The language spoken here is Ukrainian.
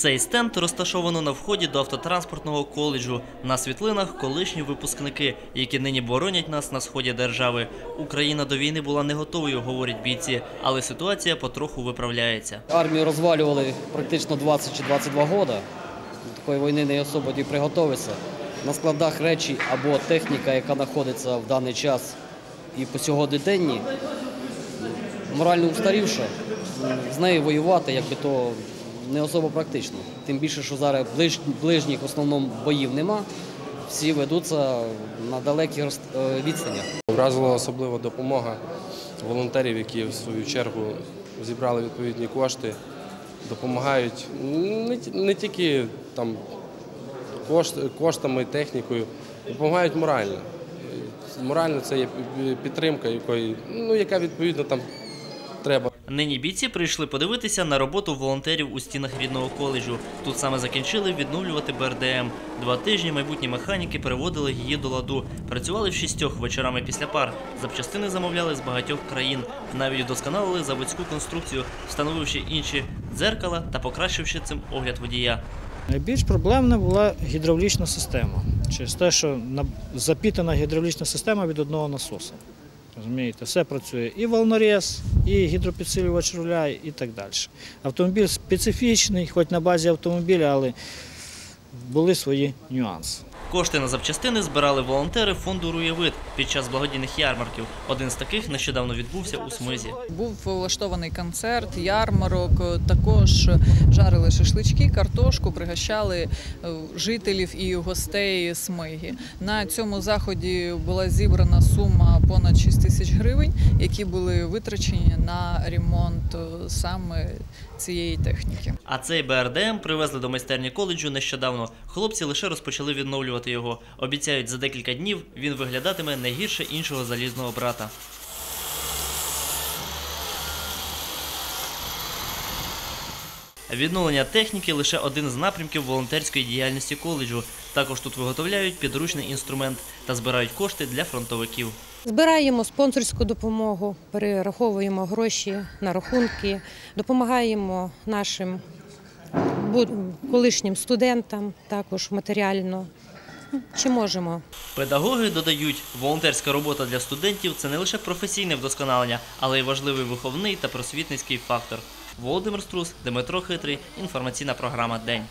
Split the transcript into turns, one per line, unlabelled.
Цей стенд розташовано на вході до автотранспортного коледжу. На світлинах колишні випускники, які нині боронять нас на сході держави. Україна до війни була не готовою, говорять бійці, але ситуація потроху виправляється.
Армію розвалювали практично 20 чи 22 роки. До такої війни не особо і приготуватися. На складах речі або техніка, яка знаходиться в даний час і по сьогоденні, морально устарівша, з нею воювати якби то не особо практично. Тим більше, що зараз ближ, ближніх в основному боїв нема, всі ведуться на далеких роз- е, відстанях.
Вразила особлива допомога волонтерів, які в свою чергу зібрали відповідні кошти, допомагають не, тільки там кошт- коштами, технікою, допомагають морально. Морально це є підтримка, якої, ну, яка відповідно там треба.
Нині бійці прийшли подивитися на роботу волонтерів у стінах рідного коледжу. Тут саме закінчили відновлювати БРДМ. Два тижні майбутні механіки переводили її до ладу. Працювали в шістьох вечорами після пар. Запчастини замовляли з багатьох країн. Навіть вдосконалили заводську конструкцію, встановивши інші дзеркала та покращивши цим огляд водія.
Найбільш проблемна була гідравлічна система. Через те, що на- запітана гідравлічна система від одного насоса. Розумієте, все працює і волнорез, і гідропідсилювач руля, і так далі. Автомобіль специфічний, хоч на базі автомобіля, але були свої нюанси.
Кошти на запчастини збирали волонтери фонду Руєвид під час благодійних ярмарків. Один з таких нещодавно відбувся у Смизі.
Був влаштований концерт, ярмарок. Також жарили шашлички, картошку, пригощали е, жителів і гостей Смиги. На цьому заході була зібрана сума понад 6 тисяч гривень, які були витрачені на ремонт е, саме цієї техніки.
А цей БРДМ привезли до майстерні коледжу нещодавно. Хлопці лише розпочали відновлювати його. Обіцяють, за декілька днів він виглядатиме не гірше іншого залізного брата. Відновлення техніки лише один з напрямків волонтерської діяльності коледжу. Також тут виготовляють підручний інструмент та збирають кошти для фронтовиків.
Збираємо спонсорську допомогу, перераховуємо гроші на рахунки, допомагаємо нашим колишнім студентам також матеріально. Чи можемо?
Педагоги додають, волонтерська робота для студентів це не лише професійне вдосконалення, але й важливий виховний та просвітницький фактор. Володимир Струс, Дмитро Хитрий, інформаційна програма День.